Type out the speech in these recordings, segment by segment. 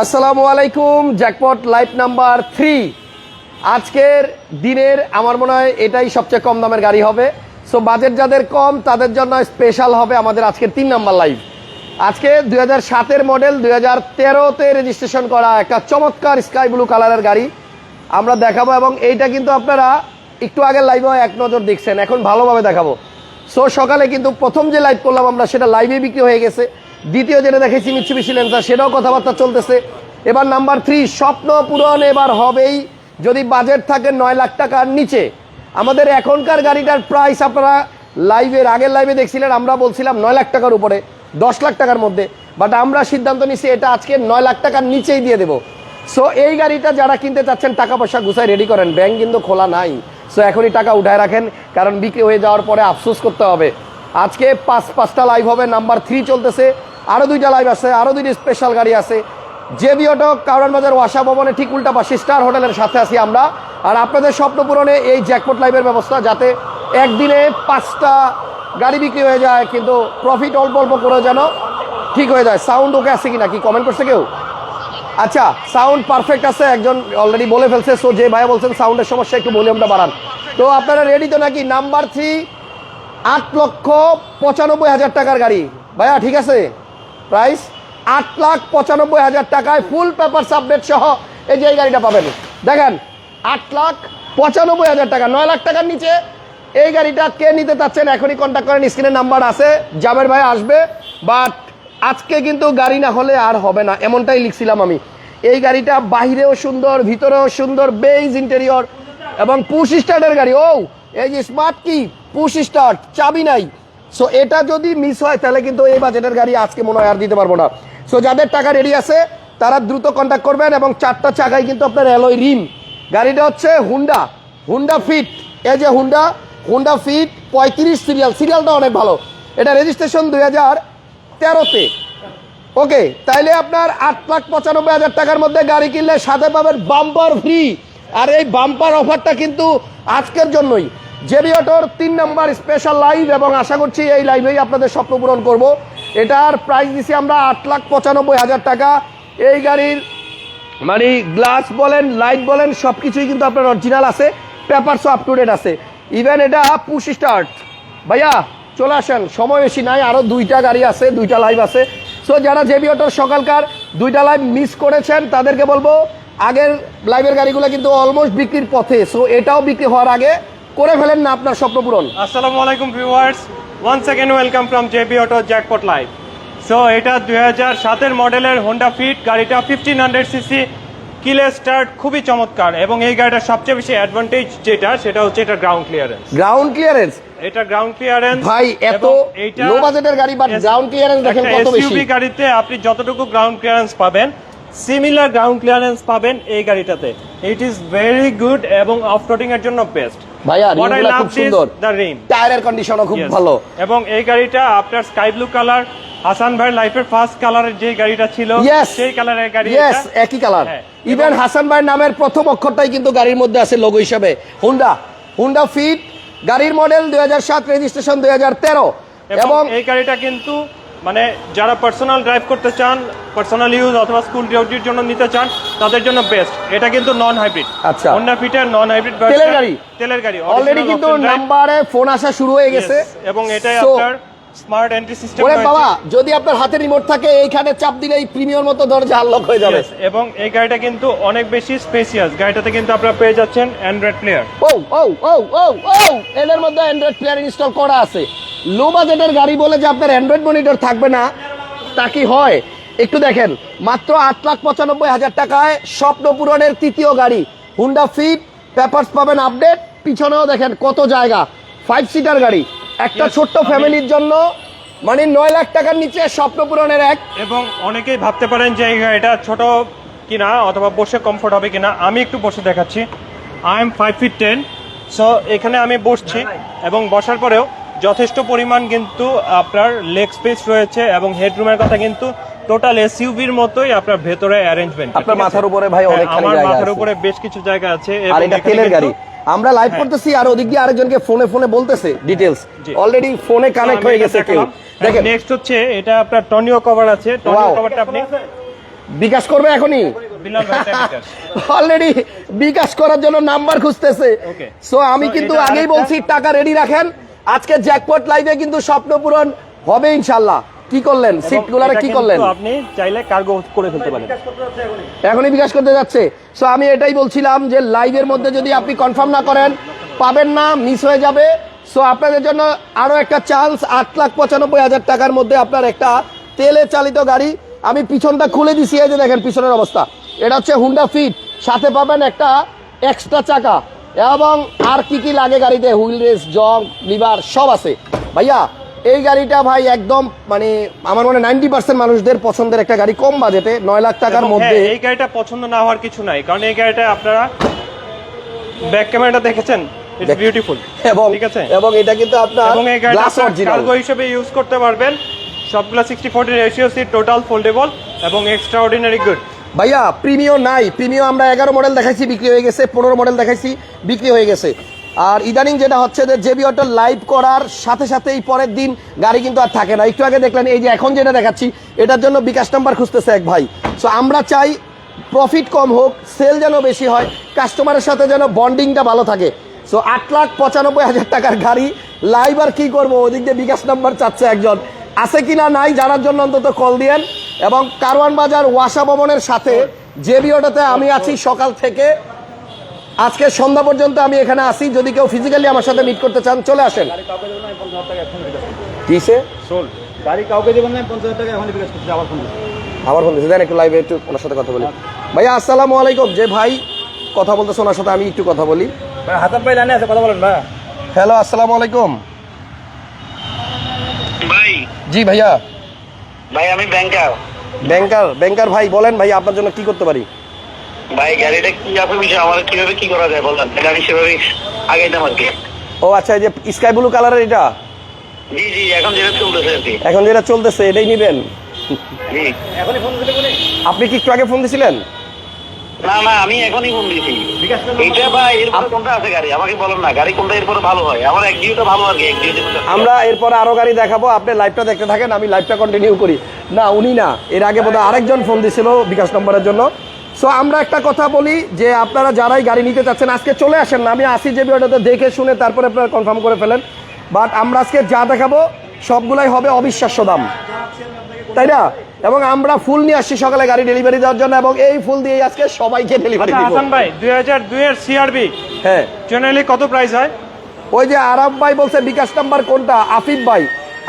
আসসালামু আলাইকুম jackpot life number three আজকের দিনের, আমার মনে হয় এটাই সবচেয়ে কম দামের গাড়ি হবে। সো বাজেট যাদের কম, তাদের জন্য স্পেশাল হবে আমাদের আজকের তিন নাম্বার লাইভ আজকে দুই হাজার সাতের মডেল দুই হাজার তেরোতে রেজিস্ট্রেশন করা একটা চমৎকার স্কাই ব্লু কালারের গাড়ি। আমরা দেখাবো এবং এইটা কিন্তু আপনারা একটু আগের লাইভে এক নজর দেখছেন, এখন ভালোভাবে দেখাবো। সো সকালে কিন্তু প্রথম যে লাইভ করলাম আমরা, সেটা লাইভে বিক্রি হয়ে গেছে। দ্বিতীয় যেটা দেখেছি মিচ্ছুবিশি লেন্সার সেটাও কথাবার্তা চলতেছে। এবার নাম্বার থ্রি স্বপ্ন পূরণ এবার হবেই। যদি বাজেট থাকে নয় লাখ টাকার নিচে। আমাদের এখনকার গাড়িটার প্রাইস আপনারা লাইভের আগের লাইভে দেখছিলেন, আমরা বলছিলাম নয় লাখ টাকার উপরে, দশ লাখ টাকার মধ্যে। বাট আমরা সিদ্ধান্ত নিচ্ছি এটা আজকে নয় লাখ টাকার নিচেই দিয়ে দেবো। সো এই গাড়িটা যারা কিনতে চাচ্ছেন, টাকা পয়সা গুছায় রেডি করেন। ব্যাংক কিন্তু খোলা নাই। সো এখনই টাকা উঠায় রাখেন, কারণ বিক্রি হয়ে যাওয়ার পরে আফসোস করতে হবে। আজকে পাঁচ, পাঁচটা লাইভ হবে, নাম্বার থ্রি চলতেছে। আরও দুইটা লাইভ আছে আরও দুইটা স্পেশাল গাড়ি আছে। জেবি অটো কারণ বাজার, ওয়াসা ভবনে ঠিক উল্টা পাশে স্টার হোটেলের সাথে আছি আমরা। আর আপনাদের স্বপ্ন পূরণে এই জ্যাকপট লাইভের ব্যবস্থা, যাতে একদিনে পাঁচটা গাড়ি বিক্রি হয়ে যায়, কিন্তু প্রফিট অল্প অল্প করে যেন ঠিক হয়ে যায়। সাউন্ড ওকে আছে কি না কি কমেন্ট করছে কেউ? আচ্ছা সাউন্ড পারফেক্ট আছে, একজন অলরেডি বলে ফেলছে সো যে ভাইয়া বলছেন সাউন্ডের সমস্যা, একটু ভলিউমটা বাড়ান। তো আপনারা রেডি তো নাকি? নাম্বার থ্রি আট লক্ষ পঁচানব্বই হাজার টাকার গাড়ি। ভাইয়া, ঠিক আছে? প্রাইস আট লাখ পঁচানব্বই হাজার টাকায় ফুল পেপার আপডেট সহ এই যে এই গাড়িটা পাবেন। দেখেন, আট লাখ পঁচানব্বই হাজার টাকা, নয় লাখ টাকার নিচে এই গাড়িটা কে নিতে চাচ্ছেন এখনই কন্ট্যাক্ট করেন স্ক্রিনের নাম্বার আছে, জাবের ভাই আসবে বাট আজকে কিন্তু গাড়ি না হলে আর হবে না, এমনটাই লিখছিলাম আমি। এই গাড়িটা বাহিরেও সুন্দর, ভিতরেও সুন্দর বেইজ ইন্টেরিয়র এবং পুশ স্টার্টের গাড়ি। ও, এই যে স্মার্ট কি? পুশ স্টার্ট চাবি নাই। সো এটা যদি মিস হয়, তাহলে কিন্তু এই বাজেটের গাড়ি আজকে মনে হয় আর দিতে পারব না। সো যাদের টাকা রেডি আছে, তারা দ্রুত কন্ট্যাক্ট করবেন এবং চারটা চাকায় কিন্তু আপনার অ্যালয় রিম গাড়িটা হচ্ছে হুন্ডা হুন্ডা ফিট এই যে হুন্ডা হুন্ডা ফিট পঁয়ত্রিশ সিরিয়াল সিরিয়ালটা অনেক ভালো। এটা রেজিস্ট্রেশন দুই হাজার তেরোতে। ওকে তাইলে আপনার আট লাখ পঁচানব্বই হাজার টাকার মধ্যে গাড়ি কিনলে সাথে পাবেন বাম্পার ফ্রি আর এই বাম্পার অফারটা কিন্তু আজকের জন্যই। জেবি অটোর তিন নম্বর স্পেশাল লাইভ এবং আশা করছি এই লাইভেই আপনাদের স্বপ্ন পূরণ করব। এটার প্রাইস দিছি আমরা আট লাখ পঁচানব্বই হাজার টাকা। এই গাড়ির মানে গ্লাস বলেন লাইট বলেন সব কিছুই কিন্তু আপনার অরিজিনাল আছে পেপারসও আপ টু ডেট আছে। ইভেন এটা পুশ স্টার্ট ভাইয়া, চলে আসেন, সময় বেশি নাই আরও দুইটা গাড়ি আছে, দুইটা লাইভ আছে। সো যারা জেবি অটোর সকালকার দুইটা লাইভ মিস করেছেন, তাদেরকে বলব, আগের লাইভের গাড়িগুলো কিন্তু অলমোস্ট বিক্রির পথে। সো এটাও বিক্রি হওয়ার আগে করে ফেলেন না আপনার স্বপ্ন পূরণ। আসসালামু আলাইকুম viewers. Once second welcome from JP auto jackpot live so এটা দুই হাজার সাতের মডেলের হোন্ডা ফিট গাড়িটা ফিফটিন হান্ড্রেড সিসি কিলে স্টার্ট খুবই চমৎকার। এবং এই গাড়িটার সবচেয়ে বেশি অ্যাডভান্টেজ যেটা সেটা হচ্ছে এটা গ্রাউন্ড ক্লিয়ারেন্স গ্রাউন্ড ক্লিয়ারেন্স এটা গ্রাউন্ড ক্লিয়ারেন্স ভাই এত লো বাজেটের গাড়ি বাট গ্রাউন্ড ক্লিয়ারেন্স দেখেন কত বেশি। এসইউভি গাড়িতে আপনি যতটুকু গ্রাউন্ড ক্লিয়ারেন্স পাবেন সিমিলার গ্রাউন্ড ক্লিয়ারেন্স পাবেন এই গাড়িটাতে। ইট ইজ ভেরি গুড এবং অফ রোডিং এর জন্য বেস্ট ভাইয়া I খুব সুন্দর। টায়ারের কন্ডিশনও খুব ভালো। এবং এই গাড়িটা আপনার স্কাই ব্লু কালার হাসান ভাইয়ের লাইফের ফার্স্ট কালারের যে গাড়িটা ছিল সেই কালারের গাড়ি ইয়েস একই কালার ইভেন হাসান ভাইয়ের নামের প্রথম অক্ষরটাই কিন্তু গাড়ির মধ্যে আছে লোগো হিসাবে। হুন্ডা হুন্ডা ফিট গাড়ির মডেল দুই হাজার সাত রেজিস্ট্রেশন দুই হাজার তেরো। এবং এবং এই গাড়িটা কিন্তু মানে যারা পার্সোনাল ড্রাইভ করতে চান পার্সোনাল ইউজ অথবা স্কুল ডিউটির জন্য নিতে চান তাদের জন্য বেস্ট এটা কিন্তু নন হাইব্রিড আচ্ছা। হন্ডা ফিটার নন হাইব্রিড তেলের গাড়ি? তেলের গাড়ি। অলরেডি কিন্তু নাম্বারে ফোন আসা শুরু হয়ে গেছে। এবং এটাই আপনার স্মার্ট এন্ট্রি সিস্টেম ওরে বাবা যদি আপনার হাতে রিমোট থাকে এইখানে চাপ দিলেই প্রিমিয়র মতো দরজা আনলক হয়ে যাবে। এবং এই গাড়িটা কিন্তু অনেক বেশি স্পেসিয়াস গাড়িটাতে কিন্তু আপনারা পেয়ে যাচ্ছেন অ্যান্ড্রয়েড প্লেয়ার ও ও ও ও ও এদের মধ্যে অ্যান্ড্রয়েড প্লেয়ার ইনস্টল করা আছে। লো বাজেটের গাড়ি বলে যে আপনার অ্যান্ড্রয়েড মনিটর থাকবে না তা কি হয়? একটু দেখেন মাত্র আট লাখ পঁচানব্বই হাজার টাকায় স্বপ্ন পূরণের তৃতীয় গাড়ি। হুন্ডা ফিট পেপারস পাবেন আপডেট পিছনেও দেখেন কত জায়গা। ফাইভ সিটার গাড়ি। একটা ছোট্ট ফ্যামিলির জন্য মানে নয় লাখ টাকার নিচে স্বপ্ন পূরণের এক। এবং অনেকেই ভাবতে পারেন যে এটা ছোট কিনা অথবা বসে কমফোর্ট হবে কিনা। আমি একটু বসে দেখাচ্ছি। I am five feet ten so এখানে আমি বসছি এবং বসার পরেও যথেষ্ট পরিমাণ কিন্তু আপনার লেগ স্পেস রয়েছে এবং হেডরুমের কথা কিন্তু টোটাল এসইউভির মতোই আপনার ভেতরে অ্যারেঞ্জমেন্ট আপনার মাথার উপরে ভাই অনেকখানি আমার জায়গা মাথার উপরে বেশ কিছু জায়গা আছে আর এটা তেলের গাড়ি। আমরা লাইভ হ্যাঁ। করতেছি আর ওদিক দিয়ে আরেকজনকে ফোনে ফোনে বলতেছে ডিটেলস জি। অলরেডি ফোনে কানেক্ট হয়ে গেছে কেউ। দেখেন। নেক্সট হচ্ছে এটা আপনার টনিও কভার আছে। টনিও কভারটা আপনি বিকাশ করবে এখনই? বিকাশ। অলরেডি বিকাশ করার জন্য নাম্বার খুঁজতেছে। সো আমি কিন্তু আগেই বলছি টাকা রেডি রাখেন। আজকে জ্যাকপট লাইভে কিন্তু স্বপ্ন পূরণ হবে ইনশাল্লাহ। কি করলেন? সিট গুলারে কি করলেন? আপনি চাইলে কার্গো করে ফেলতে পারেন। এখনই। বিকাশ করতে যাচ্ছে। সো আমি এটাই বলছিলাম যে লাইভের মধ্যে যদি আপনি কনফার্ম না করেন পাবেন না মিস হয়ে যাবে। সো আপনাদের জন্য আরও একটা চান্স আট লাখ পঁচানব্বই হাজার টাকার মধ্যে আপনার একটা তেলে চালিত গাড়ি। আমি পিছনটা খুলে দিছি এই যে দেখেন পিছনের অবস্থা। এটা হচ্ছে হুন্ডা ফিট সাথে পাবেন একটা এক্সট্রা চাকা। এবং আর কি কি লাগে গাড়িতে? হুইল রেস জং লিভার সব আছে। ভাইয়া এই গাড়িটা ভাই একদম মানে আমার মনে নাইনটি পার্সেন্ট মানুষদের পছন্দের একটা গাড়ি কম বাজেটে নয় লাখ টাকার মধ্যে। হ্যাঁ, এই গাড়িটা পছন্দ না হওয়ার কিছু নাই কারণ এই গাড়িটা আপনারা ব্যাক ক্যামেরাটা দেখেছেন? ইটস বিউটিফুল এবং ঠিক আছে? এবং এটা কিন্তু আপনার এবং এই গাড়িটা কার্গো হিসেবে ইউজ করতে পারবেন। সবগুলা sixty forty ratio seat total foldable এবং এক্সট্রা অর্ডিনারি গুড ভাইয়া প্রিমিও নাই। প্রিমিও আমরা এগারো মডেল দেখাইছি বিক্রি হয়ে গেছে পনেরো মডেল দেখাইছি বিক্রি হয়ে গেছে। আর ইদানিং যেটা হচ্ছে যে জেবি অটো লাইভ করার সাথে সাথেই পরের দিন গাড়ি কিন্তু আর থাকে না। একটু আগে দেখলেন, এই যে এখন যেটা দেখাচ্ছি, এটার জন্য বিকাশ নাম্বার খুঁজতেছে এক ভাই। সো আমরা চাই প্রফিট কম হোক সেল যেন বেশি হয় কাস্টমারের সাথে যেন বন্ডিংটা ভালো থাকে। সো আট লাখ পঁচানব্বই হাজার টাকার গাড়ি লাইভ আর কী করব? ওদিক দিয়ে বিকাশ নাম্বার চাচ্ছে একজন। আছে কিনা নাই জানার জন্য অন্তত কল দিয়েন। এবং কারওয়ান বাজার ওয়াসা ভবনের সাথে জেবি অটোতে আমি আছি সকাল থেকে। আজকে সন্ধ্যা পর্যন্ত আমি এখানে আসি যদি কেউ ফিজিক্যালি আমার সাথে মিট করতে চান চলে আসেন। কিসে? গাড়ি কাউকে দেবেন না পঞ্চাশ টাকা এখন বিকাশ করতে আবার ফোন দেন একটু লাইভে একটু ওনার সাথে কথা বলি। ভাইয়া আসসালামু আলাইকুম। যে ভাই কথা বলতেছে ওনার সাথে আমি একটু কথা বলি। ভাই হাসান ভাই লাইনে আছে কথা বলেন ভাই। হ্যালো আসসালামু আলাইকুম। ভাই। জি ভাইয়া। ভাই আমি ব্যাংকার ব্যাংকার ব্যাংকার ভাই বলেন ভাই আপনার জন্য কি করতে পারি? ভাই গাড়িটা কি আছে বিষয় আমার কীভাবে কি করা যায় বলেন? আমি সেভাবে আগাইতাম আর কি ও আচ্ছা এই যে স্কাই ব্লু কালারের এটা? জি জি এখন যেটা চলতেছে আর কি। এখন যেটা চলতেছে এটাই নিবেন? এখনই ফোন দিলে আপনি কি একটু আগে ফোন দিছিলেন? না না আমি এখনই ফোন দিয়েছি বিকাশ এইটা ভাই এরপরে কোনটা আছে গাড়ি? আমাকে বলেন না গাড়ি কোনটা এরপরে ভালো হয়? আমার এক জিওটা ভালো আর কি এক আমরা এরপর আরও গাড়ি দেখাবো আপনি লাইভটা দেখতে থাকেন আমি লাইভটা কন্টিনিউ করি। না উনি না এর আগে বোধহয় আরেকজন ফোন দিছিল বিকাশ নম্বরের জন্য। সো আমরা একটা কথা বলি যে আপনারা যারাই গাড়ি নিতে চাচ্ছেন আজকে চলে আসেন না। আমি আসি যে ভিডিওটাতে দেখে শুনে তারপরে আপনারা কনফার্ম করে ফেলেন। বাট আমরা আজকে যা দেখাবো সবগুলাই হবে অবিশ্বাস্য দাম। তাই না? এবং আমরা ফুল নিয়ে আসছি সকালে গাড়ি ডেলিভারি দেওয়ার জন্য এবং এই ফুল দিয়ে আজকে সবাইকে ডেলিভারি আচ্ছা দিব। হাসান ভাই দুই হাজার দুইয়ের সিআরবি হ্যাঁ। জেনারেলি কত প্রাইস হয়? ওই যে আরাম ভাই বলছে বিকাশ নাম্বার কোনটা? আফিফ ভাই।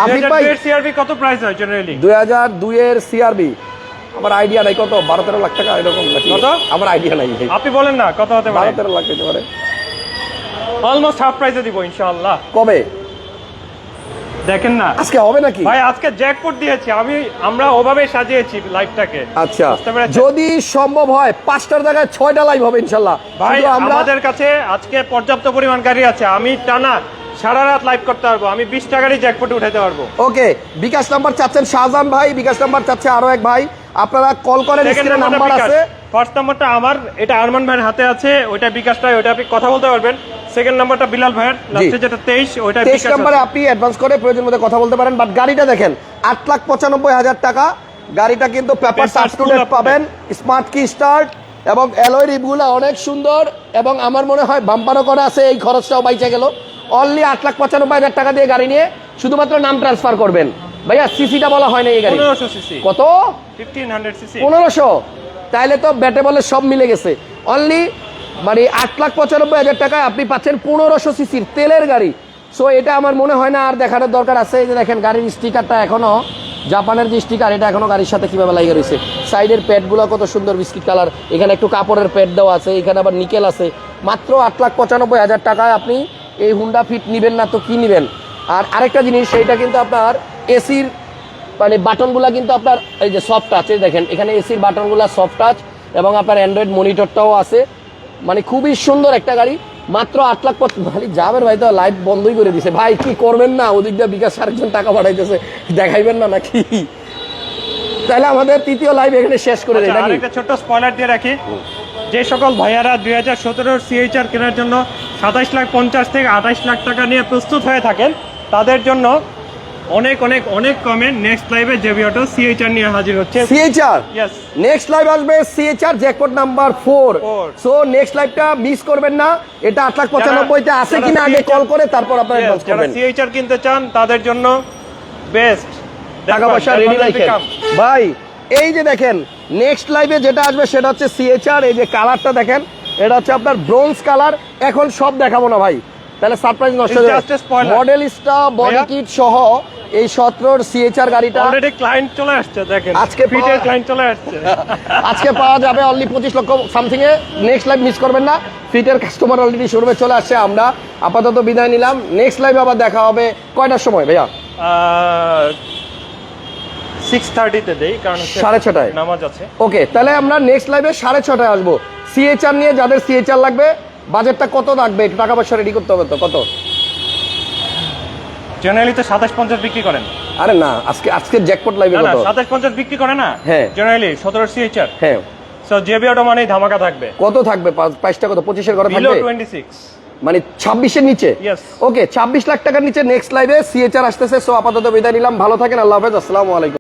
আফিফ ভাই। সিআরবি কত প্রাইস হয় জেনারেলি দুই হাজার দুইয়ের সিআরবি আমার আইডিয়া নাই কত? বারো তেরো লাখ টাকা এরকম কত? আমার আইডিয়া নাই। আপনি বলেন না কত হতে পারে? বারো তেরো লাখ হতে পারে। অলমোস্ট হাফ প্রাইসে দিব ইনশাআল্লাহ। কবে? দেখেন না। আজকে হবে নাকি? ভাই আজকে জ্যাকপট দিয়েছি আমি আমরা ওভাবে সাজিয়েছি লাইভটাকে আচ্ছা যদি সম্ভব হয় পাঁচটার জায়গায় ছয়টা লাইভ হবে ইনশাল্লাহ ভাই আমাদের কাছে আজকে পর্যাপ্ত পরিমাণ গাড়ি আছে আমি টানা সারা রাত লাইভ করতে পারব আমি বিশ টাকারই জ্যাকপটে উঠাতে পারব। ওকে বিকাশ নাম্বার চাচ্ছেন শাহজাহান ভাই বিকাশ নাম্বার চাচ্ছে আরও এক ভাই। আপনারা কল করেন স্ক্রিনে নাম্বার আছে। ফার্স্ট নাম্বারটা আমার এটা আরমান ভাইয়ের হাতে আছে ওইটা বিকাশটা ওইটা আপনি কথা বলতে পারবেন। সেকেন্ড নাম্বারটা বিলাল ভাইয়ের লাস্টে যেটা তেইশ ওইটা তেইশ বিকাশ নাম্বারে আপনি অ্যাডভান্স করে প্রয়োজন মধ্যে কথা বলতে পারেন বাট গাড়িটা দেখেন আট লাখ পঁচানব্বই হাজার টাকা। গাড়িটা কিন্তু paper Papers up to full date up to পাবেন স্মার্ট কি স্টার্ট এবং অ্যালয় রিভিউলা অনেক সুন্দর এবং আমার মনে হয় বাম্পারও করা আছে এই খরচটাও বাইচে গেল। অনলি আট লাখ পঁচানব্বই হাজার টাকা দিয়ে গাড়ি নিয়ে শুধুমাত্র নাম ট্রান্সফার করবেন। ভাইয়া সিসিটা বলা হয় না এই গাড়ি কত? পনেরোশো। তাইলে তো ব্যাটে বলে সব মিলে গেছে। অনলি মানে আট লাখ পঁচানব্বই হাজার টাকায় আপনি পাচ্ছেন পনেরোশো সিসির তেলের গাড়ি। সো এটা আমার মনে হয় না আর দেখানোর দরকার আছে। এই যে দেখেন গাড়ির স্টিকারটা এখনও জাপানের যে স্টিকার এটা এখনও গাড়ির সাথে কীভাবে লাগিয়ে রয়েছে। সাইডের প্যাডগুলো কত সুন্দর বিস্কিট কালার। এখানে একটু কাপড়ের প্যাড দেওয়া আছে এখানে আবার নিকেল আছে। মাত্র আট লাখ পঁচানব্বই হাজার টাকায় আপনি এই হুন্ডা ফিট নিবেন না তো কি নিবেন? আর আরেকটা জিনিস সেইটা কিন্তু আপনার এসির মানে বাটনগুলা কিন্তু আপনার এই যে সফট টাচ এই দেখেন এখানে এসির বাটনগুলা সফট টাচ এবং আপনার অ্যান্ড্রয়েড মনিটরটাও আছে। মানে খুবই সুন্দর একটা গাড়ি মাত্র আট লাখ পঁচ- ভাই যাবেন ভাই তো লাইভ বন্ধই করে দিছে। ভাই কি করবেন না? ওদিক দিয়ে বিকাশ আরেকজন টাকা পাঠাইতেছে। দেখাইবেন না নাকি? তাহলে আমাদের তৃতীয় লাইভ এখানে শেষ করে দেয় আচ্ছা, নাকি? আরেকটা ছোট্ট স্পয়লার দিয়ে রাখি। যে সকল ভাইয়ারা দুই হাজার সতেরোর সিএইচআর কেনার জন্য সাতাইশ লাখ পঞ্চাশ থেকে আঠাইশ লাখ টাকা নিয়ে প্রস্তুত হয়ে থাকেন তাদের জন্য অনেক অনেক অনেক কমে নেক্সট লাইভে জেবি অটো সিএইচআর নিয়ে হাজির হচ্ছে। সিএইচআর ইয়েস নেক্সট লাইভ আসবে CHR jackpot number four Four. So next লাইভটা মিস করবেন না। এটা আট লাখ পঁচানব্বইতে আছে যারা কিনা আগে কল করে তারপর আপনারা অ্যাডভান্স যারা সিএইচআর কিনতে চান তাদের জন্য বেস্ট টাকা পয়সা রেডি রাখেন ভাই এই যে দেখেন নেক্সট লাইভে যেটা আসবে সেটা হচ্ছে সিএচআর এই যে কালারটা দেখেন এটা হচ্ছে আপনার ব্রোঞ্জ কালার এখন সব দেখাবো না ভাই। তাহলে সারপ্রাইজ নষ্ট হয়ে a spoiler. Modellista body kit সহ এই সতেরোর সিএচআর গাড়িটা অলরেডি ক্লায়েন্ট চলে আসছে দেখেন। আজকে ফিটের ক্লায়েন্ট চলে আসছে। আজকে পাওয়া যাবে অনলি পঁচিশ লক্ষ সামথিং এ নেক্সট লাইভ মিস করবেন না। ফিটের কাস্টমার অলরেডি শোরুমে চলে আসছে আমরা। আপাতত বিদায় নিলাম। নেক্সট লাইভ আবার দেখা হবে কয়টার সময় ভাইয়া? সিক্স থার্টিতে দেই কারণ সাড়ে ছটায়? নামাজ আছে। ওকে তাহলে আমরা নেক্সট লাইভে সাড়ে ছটায় আসব। সিএচআর নিয়ে যাদের সিএচআর লাগবে বাজেটটা কত লাগবে? একটু টাকা পয়সা রেডি করতে হবে তো কত? জেনারেলি তো সাতাশ পঞ্চাশ বিক্রি করেন। আরে না আজকে আজকে জ্যাকপট লাইভে না কত? সাতাশ পঞ্চাশ বিক্রি করে না? হ্যাঁ। জেনারেলি সতেরো সিএইচআর হ্যাঁ। সো জেবি অটো মানেই ধামাকা থাকবে। কত থাকবে? পাঁচ- প্রাইসটা কত? পঁচিশের ঘরে থাকবে? টোয়েন্টি সিক্স মানে ছাব্বিশের নিচে? ওকে ছাব্বিশ লাখ টাকার নিচে নেক্সট লাইভে সিএচআর আসতেছে। সো আপাতত বিদায় নিলাম। ভালো থাকেন। আল্লাহ হাফেজ। আসসালামু আলাইকুম।